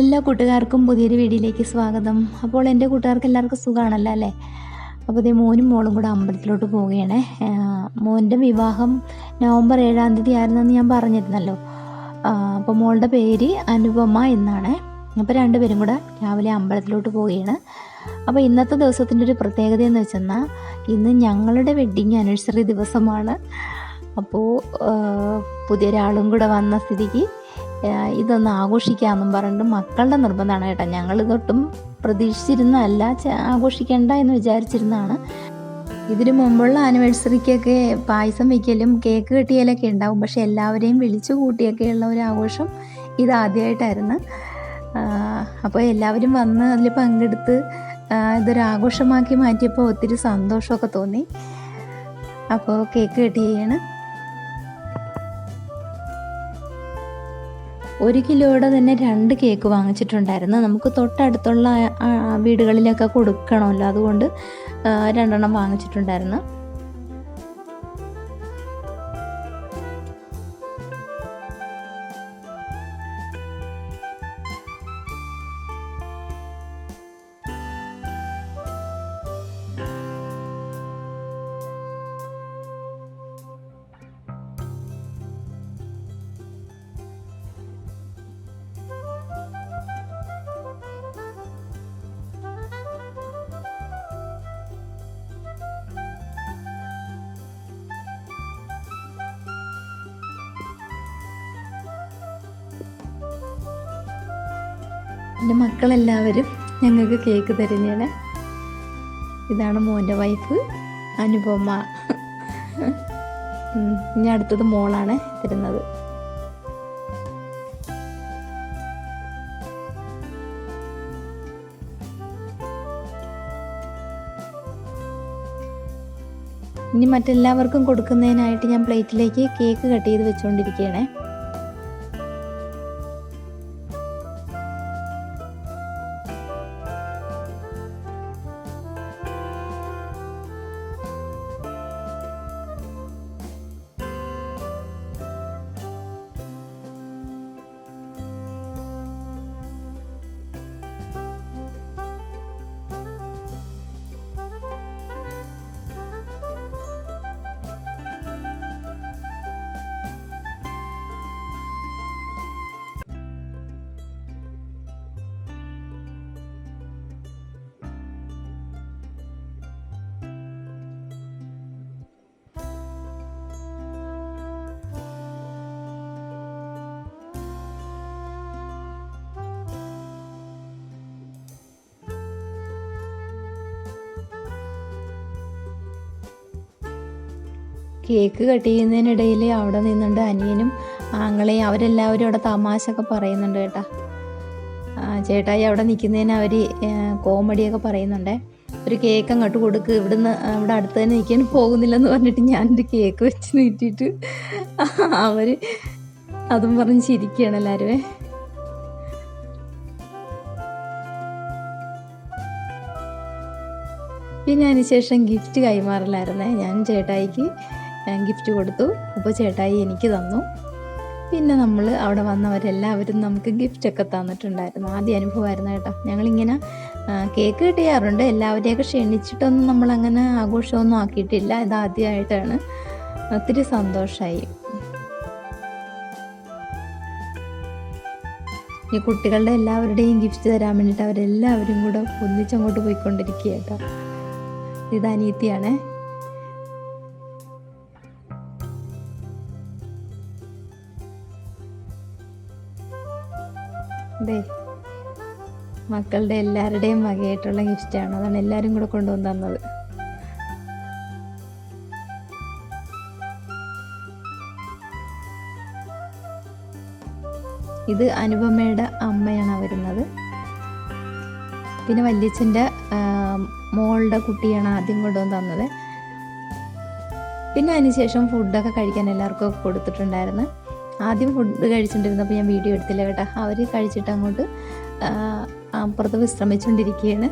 എല്ലാ കൂട്ടുകാർക്കും പുതിയൊരു വീഡിയോയിലേക്ക് സ്വാഗതം. അപ്പോൾ എന്റെ കൂട്ടുകാർക്ക് എല്ലാവർക്കും സുഖമാണല്ലോ അല്ലേ? അപ്പോൾ ഇതേ മോനും മോളും കൂടെ അമ്പലത്തിലോട്ട് പോവുകയാണ്. മോന്റെ വിവാഹം നവംബർ ഏഴാം തീയതി ആയിരുന്നെന്ന് ഞാൻ പറഞ്ഞിരുന്നല്ലോ. അപ്പോൾ മോളുടെ പേര് അനുപമ എന്നാണ്. അപ്പോൾ രണ്ടുപേരും കൂടെ രാവിലെ അമ്പലത്തിലോട്ട് പോവുകയാണ്. അപ്പോൾ ഇന്നത്തെ ദിവസത്തിന്റെ ഒരു പ്രത്യേകത എന്ന് വെച്ചെന്നാൽ ഇന്ന് ഞങ്ങളുടെ വെഡ്ഡിങ് ആനിവേഴ്സറി ദിവസമാണ്. അപ്പോൾ പുതിയ പുതിയൊരാളും കൂടെ വന്ന സ്ഥിതിക്ക് ഇതൊന്ന് ആഘോഷിക്കാമെന്നും പറഞ്ഞിട്ട് മക്കളുടെ നിർബന്ധമാണ് കേട്ടോ. ഞങ്ങൾ ഇതൊട്ടും പ്രതീക്ഷിച്ചിരുന്നതല്ല ആഘോഷിക്കേണ്ട എന്ന് വിചാരിച്ചിരുന്നതാണ്. ഇതിനു മുമ്പുള്ള ആനിവേഴ്സറിക്കൊക്കെ പായസം വയ്ക്കലും കേക്ക് കെട്ടിയാലൊക്കെ ഉണ്ടാവും. പക്ഷെ എല്ലാവരെയും വിളിച്ചു കൂട്ടിയൊക്കെയുള്ള ഒരു ആഘോഷം ഇതാദ്യമായിട്ടായിരുന്നു അപ്പോൾ എല്ലാവരും വന്ന് അതിൽ പങ്കെടുത്ത് ഇതൊരു ആഘോഷമാക്കി മാറ്റിയപ്പോൾ ഒത്തിരി സന്തോഷമൊക്കെ തോന്നി. അപ്പോൾ കേക്ക് കെട്ടി ഒരു കിലോയുടെ തന്നെ രണ്ട് കേക്ക് വാങ്ങിച്ചിട്ടുണ്ടായിരുന്നു. നമുക്ക് തൊട്ടടുത്തുള്ള വീടുകളിലൊക്കെ കൊടുക്കണമല്ലോ. അതുകൊണ്ട് രണ്ടെണ്ണം വാങ്ങിച്ചിട്ടുണ്ടായിരുന്നു. എന്റെ മക്കളെല്ലാവരും ഞങ്ങൾക്ക് കേക്ക് തരുന്നതാണ്. ഇതാണ് മോന്റെ വൈഫ് അനുപമ. ഇനി അടുത്തത് മോളാണ് തരുന്നത്. ഇനി മറ്റെല്ലാവർക്കും കൊടുക്കുന്നതിനായിട്ട് ഞാൻ പ്ലേറ്റിലേക്ക് കേക്ക് കട്ട് ചെയ്ത് വെച്ചുകൊണ്ടിരിക്കുകയാണേ കേക്ക് കട്ട് ചെയ്യുന്നതിനിടയിൽ അവിടെ നിന്നുണ്ട് അനിയനും ആങ്ങളെയും. അവരെല്ലാവരും അവിടെ തമാശ ഒക്കെ പറയുന്നുണ്ട് കേട്ടാ. ചേട്ടായി അവിടെ നിൽക്കുന്നതിന് അവർ കോമഡിയൊക്കെ പറയുന്നുണ്ടേ. ഒരു കേക്ക് അങ്ങോട്ട് കൊടുക്ക്. ഇവിടുന്ന് ഇവിടെ അടുത്ത് തന്നെ നിൽക്കാൻ പോകുന്നില്ലെന്ന് പറഞ്ഞിട്ട് ഞാനൊരു കേക്ക് വെച്ച് നീട്ടിയിട്ട് അവർ അതും പറഞ്ഞ് ചിരിക്കുകയാണ് എല്ലാവരുമേ. പിന്നെ അതിനുശേഷം ഗിഫ്റ്റ് കൈമാറില്ലായിരുന്നേ ഞാൻ ചേട്ടായിക്ക്. ഗിഫ്റ്റ് കൊടുത്തു. അപ്പോൾ ചേട്ടായി എനിക്ക് തന്നു. പിന്നെ നമ്മൾ അവിടെ വന്നവരെല്ലാവരും നമുക്ക് ഗിഫ്റ്റൊക്കെ തന്നിട്ടുണ്ടായിരുന്നു. ആദ്യ അനുഭവമായിരുന്നു കേട്ടോ. ഞങ്ങളിങ്ങനെ കേക്ക് കിട്ടിയാറുണ്ട്. എല്ലാവരെയൊക്കെ ക്ഷണിച്ചിട്ടൊന്നും നമ്മളങ്ങനെ ആഘോഷമൊന്നും ആക്കിയിട്ടില്ല. ഇതാദ്യമായിട്ടാണ് ഒത്തിരി സന്തോഷമായി ഈ കുട്ടികളുടെ എല്ലാവരുടെയും ഗിഫ്റ്റ് തരാൻ വേണ്ടിയിട്ട് അവരെല്ലാവരും കൂടെ ഒന്നിച്ചങ്ങോട്ട് പോയിക്കൊണ്ടിരിക്കുക കേട്ടോ. ഇത് അനീത്തിയാണേ അതെ മക്കളുടെ എല്ലാവരുടെയും വകയായിട്ടുള്ള ഗിഫ്റ്റാണ് അതാണ് എല്ലാവരും കൂടെ കൊണ്ടുവന്ന് തന്നത്. ഇത് അനുപമയുടെ അമ്മയാണ് വരുന്നത്. പിന്നെ വല്യച്ഛന്റെ മോളുടെ കുട്ടിയാണ് ആദ്യം കൊണ്ടുവന്ന് തന്നത്. പിന്നെ അതിനുശേഷം ഫുഡൊക്കെ കഴിക്കാൻ എല്ലാവർക്കും കൊടുത്തിട്ടുണ്ടായിരുന്നു. ആദ്യം ഫുഡ് കഴിച്ചുകൊണ്ടിരുന്നപ്പോൾ ഞാൻ വീഡിയോ എടുത്തില്ല കേട്ടോ. അവർ കഴിച്ചിട്ട് അങ്ങോട്ട് അപ്പുറത്ത് വിശ്രമിച്ചുകൊണ്ടിരിക്കുകയാണ്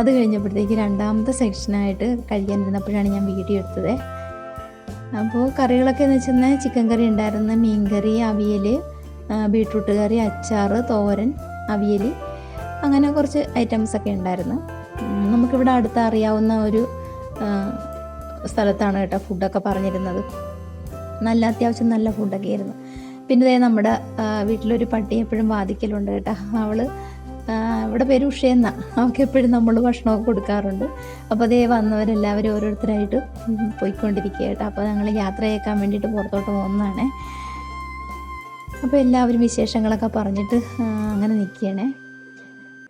അത് കഴിഞ്ഞപ്പോഴത്തേക്ക് രണ്ടാമത്തെ സെക്ഷനായിട്ട് കഴിക്കാനിരുന്നപ്പോഴാണ് ഞാൻ വീഡിയോ എടുത്തത്. അപ്പോൾ കറികളൊക്കെ എന്ന് വെച്ചാൽ ചിക്കൻ കറി ഉണ്ടായിരുന്ന മീൻ കറി അവിയൽ ബീട്രൂട്ട് കറി അച്ചാർ തോരൻ അവിയൽ അങ്ങനെ കുറച്ച് ഐറ്റംസ് ഒക്കെ ഉണ്ടായിരുന്നു. നമുക്കിവിടെ അടുത്ത് അറിയാവുന്ന ഒരു സ്ഥലത്താണ് കേട്ടോ ഫുഡൊക്കെ പറഞ്ഞിരുന്നത്. നല്ല അത്യാവശ്യം നല്ല ഫുഡൊക്കെ ആയിരുന്നു. പിന്നെ ഇതേ നമ്മുടെ വീട്ടിലൊരു പട്ടി എപ്പോഴും വാദിക്കലുണ്ട് കേട്ടോ. അവൾ ആ, ഇവിടെ പേര് ഉഷയെന്ന അവൾക്ക് എപ്പോഴും നമ്മൾ ഭക്ഷണമൊക്കെ കൊടുക്കാറുണ്ട്. അപ്പോൾ അതേ വന്നവരെല്ലാവരും ഓരോരുത്തരായിട്ട് പോയിക്കൊണ്ടിരിക്കുക കേട്ടോ. അപ്പോൾ ഞങ്ങൾ യാത്ര ചെയ്യാൻ വേണ്ടിയിട്ട് പുറത്തോട്ട് പോകുന്നതാണേ. അപ്പോൾ എല്ലാവരും വിശേഷങ്ങളൊക്കെ പറഞ്ഞിട്ട് അങ്ങനെ നിൽക്കുകയാണേ.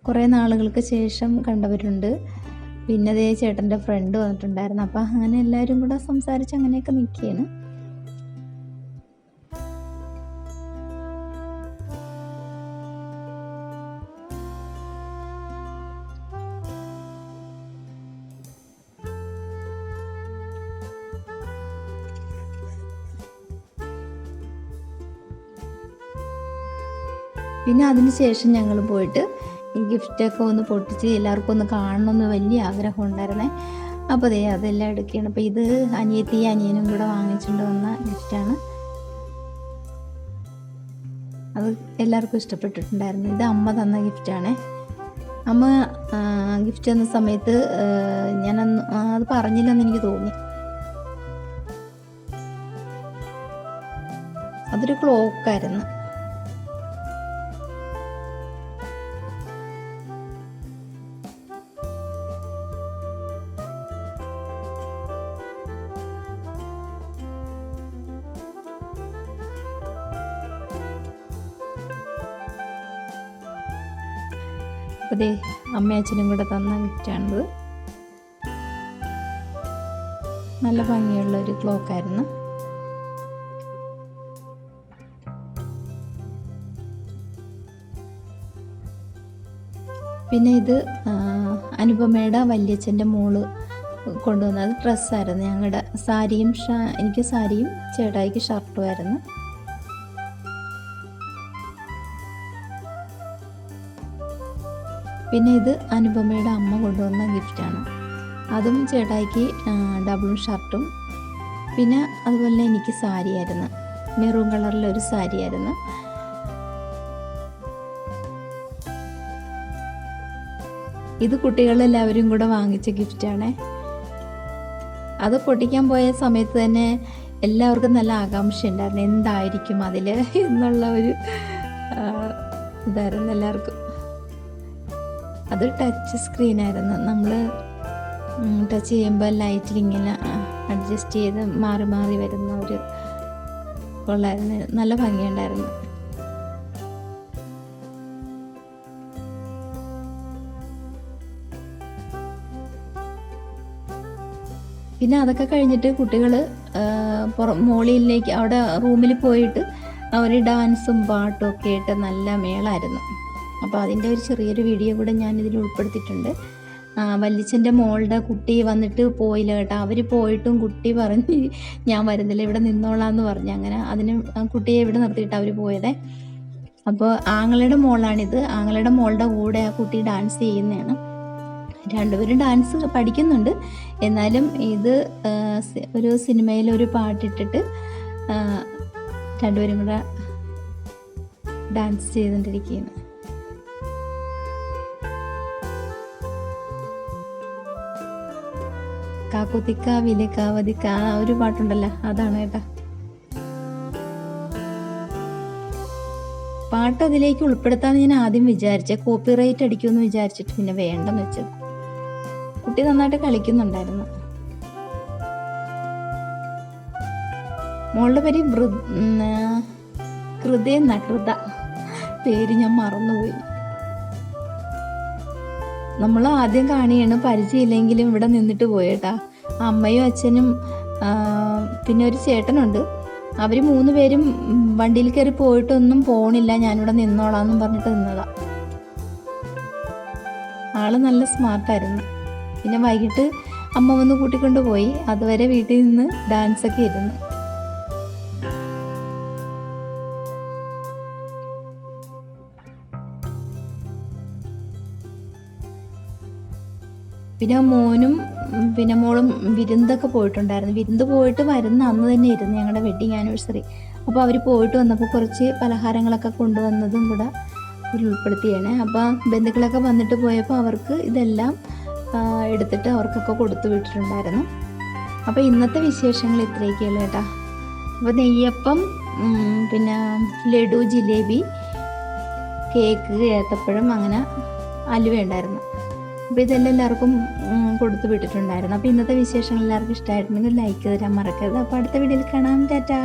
കുറേ നാളുകൾക്ക് ശേഷം കണ്ടവരുണ്ട്. പിന്നെ അതേ ചേട്ടന്റെ ഫ്രണ്ട് വന്നിട്ടുണ്ടായിരുന്നു. അപ്പോൾ അങ്ങനെ എല്ലാവരും കൂടെ സംസാരിച്ച് അങ്ങനെയൊക്കെ നിൽക്കുകയാണ്. പിന്നെ അതിന് ശേഷം ഞങ്ങൾ പോയിട്ട് ഈ ഗിഫ്റ്റൊക്കെ ഒന്ന് പൊട്ടിച്ച് എല്ലാവർക്കും ഒന്ന് കാണണം എന്ന് വലിയ ആഗ്രഹം ഉണ്ടായിരുന്നേ. അപ്പോൾ ദേ അതെല്ലാം എടുക്കുകയാണ്. അപ്പോൾ ഇത് അനിയത്തി അനിയനും കൂടെ വാങ്ങിച്ചുകൊണ്ട് വന്ന ഗിഫ്റ്റാണ് അത് എല്ലാവർക്കും ഇഷ്ടപ്പെട്ടിട്ടുണ്ടായിരുന്നു. ഇത് അമ്മ തന്ന ഗിഫ്റ്റാണ് അമ്മ ഗിഫ്റ്റ് തന്ന സമയത്ത് ഞാൻ അത് പറഞ്ഞില്ലെന്ന് എനിക്ക് തോന്നി. അതൊരു ക്ലോക്കായിരുന്നു അപ്പോൾ ദേ അമ്മയും അച്ഛനും കൂടെ തന്ന ഗിഫ്റ്റാണിത് നല്ല ഭംഗിയുള്ള ഒരു ക്ലോക്കായിരുന്നു പിന്നെ ഇത് അനുപമയുടെ വല്യച്ഛന്റെ മോൾ കൊണ്ടുവന്നത് ഡ്രസ്സായിരുന്നു. ഞങ്ങളുടെ സാരിയും എനിക്ക് സാരിയും ചേട്ടായിക്ക് ഷർട്ടും പിന്നെ ഇത് അനുപമയുടെ അമ്മ കൊണ്ടുവന്ന ഗിഫ്റ്റാണ് അതും ചേട്ടായിക്ക് ഡബിളും ഷർട്ടും പിന്നെ അതുപോലെ എനിക്ക് സാരിയായിരുന്നു മെറൂൺ കളറിലെ ഒരു സാരിയായിരുന്നു ഇത് കുട്ടികളെല്ലാവരും കൂടെ വാങ്ങിച്ച ഗിഫ്റ്റാണ് അത് പൊട്ടിക്കാൻ പോയ സമയത്ത് തന്നെ എല്ലാവർക്കും നല്ല ആകാംക്ഷ ഉണ്ടായിരുന്നു. എന്തായിരിക്കും അതിൽ എന്നുള്ള ഒരു ഇതായിരുന്നു എല്ലാവർക്കും. അത് ടച്ച് സ്ക്രീൻ ആയിരുന്നു. നമ്മൾ ടച്ച് ചെയ്യുമ്പോൾ ലൈറ്റിൽ ഇങ്ങനെ അഡ്ജസ്റ്റ് ചെയ്ത് മാറി മാറി വരുന്ന ഒരു കൊള്ളായിരുന്നു. നല്ല ഭംഗിയുണ്ടായിരുന്നു. പിന്നെ അതൊക്കെ കഴിഞ്ഞിട്ട് കുട്ടികൾ മോളിയിലേക്ക് അവിടെ റൂമിൽ പോയിട്ട് അവർ ഡാൻസും പാട്ടും ഒക്കെ ആയിട്ട് നല്ല മേളായിരുന്നു. അപ്പോൾ അതിന്റെ ഒരു ചെറിയൊരു വീഡിയോ കൂടെ ഞാൻ ഇതിൽ ഉൾപ്പെടുത്തിയിട്ടുണ്ട് വല്ലിച്ചന്റെ മോളുടെ കുട്ടി വന്നിട്ട് പോയില്ല കേട്ടോ. അവർ പോയിട്ടും കുട്ടി പറഞ്ഞ് ഞാൻ വരുന്നില്ല ഇവിടെ നിന്നോളാന്ന് പറഞ്ഞു. അങ്ങനെ അതിന് കുട്ടിയെ ഇവിടെ നിർത്തിയിട്ട് അവർ പോയതേ. അപ്പോൾ ആങ്ങളുടെ മോളാണിത്. ആങ്ങളുടെ മോളുടെ കൂടെ ആ കുട്ടി ഡാൻസ് ചെയ്യുന്നതാണ്. രണ്ടുപേരും ഡാൻസ് പഠിക്കുന്നുണ്ട്. എന്നാലും ഇത് ഒരു സിനിമയിൽ ഒരു പാട്ടിട്ടിട്ട് രണ്ടുപേരും കൂടെ ഡാൻസ് ചെയ്തുകൊണ്ടിരിക്കുകയാണ്. കാക്കുത്തിക്ക വിലക്കാവതിക്ക ആ ഒരു പാട്ടുണ്ടല്ലോ. അതാണ് കേട്ടാ. പാട്ട് അതിലേക്ക് ഉൾപ്പെടുത്താന്ന് ഞാൻ ആദ്യം വിചാരിച്ച കോപ്പിറൈറ്റ് അടിക്കുമെന്ന് വിചാരിച്ചിട്ട് പിന്നെ വേണ്ടെന്ന് വെച്ചത്. കുട്ടി നന്നായിട്ട് കളിക്കുന്നുണ്ടായിരുന്നു. മോളുടെ പേര് കൃത എന്നാ കൃത പേര് ഞാൻ മറന്നുപോയി. നമ്മൾ ആദ്യം കാണിയാണ് പരിചയമില്ലെങ്കിലും ഇവിടെ നിന്നിട്ട് പോയേട്ടാ. അമ്മയും അച്ഛനും പിന്നെ ഒരു ചേട്ടനുണ്ട്. അവർ മൂന്ന് പേരും വണ്ടിയിൽ കയറി പോയിട്ടൊന്നും പോണില്ല. ഞാനിവിടെ നിന്നോളാന്നും പറഞ്ഞിട്ട് നിന്നതാ. ആൾ നല്ല സ്മാർട്ടായിരുന്നു. പിന്നെ വൈകിട്ട് അമ്മ വന്ന് കൂട്ടിക്കൊണ്ടുപോയി അതുവരെ വീട്ടിൽ നിന്ന് ഡാൻസൊക്കെ ഇരുന്നു. പിന്നെ മോനും പിന്നെ മോളും വിരുന്നൊക്കെ പോയിട്ടുണ്ടായിരുന്നു. വിരുന്ന് പോയിട്ട് വരുന്ന അന്ന് തന്നെ ഇരുന്നു ഞങ്ങളുടെ വെഡിങ് ആനിവേഴ്സറി അപ്പോൾ അവർ പോയിട്ട് വന്നപ്പോൾ കുറച്ച് പലഹാരങ്ങളൊക്കെ കൊണ്ടുവന്നതും കൂടെ ഉൾപ്പെടുത്തിയാണ് അപ്പോൾ ബന്ധുക്കളൊക്കെ വന്നിട്ട് പോയപ്പോൾ അവർക്ക് ഇതെല്ലാം എടുത്തിട്ട് അവർക്കൊക്കെ കൊടുത്തു വിട്ടിട്ടുണ്ടായിരുന്നു. അപ്പോൾ ഇന്നത്തെ വിശേഷങ്ങൾ ഇത്രയൊക്കെയല്ലോ കേട്ടോ അപ്പോൾ നെയ്യപ്പം പിന്നെ ലഡു ജിലേബി കേക്ക് ഏത്തപ്പഴം അങ്ങനെ അലുവ ഉണ്ടായിരുന്നു. അപ്പോൾ ഇതെല്ലാം എല്ലാവർക്കും കൊടുത്തു വിട്ടിട്ടുണ്ടായിരുന്നു. അപ്പോൾ ഇന്നത്തെ വിശേഷങ്ങൾ എല്ലാവർക്കും ഇഷ്ടമായിട്ടുണ്ടെങ്കിൽ ലൈക്ക് തരാൻ മറക്കരുത്. അപ്പോൾ അടുത്ത വീഡിയോയിൽ കാണാം. ടാറ്റാ.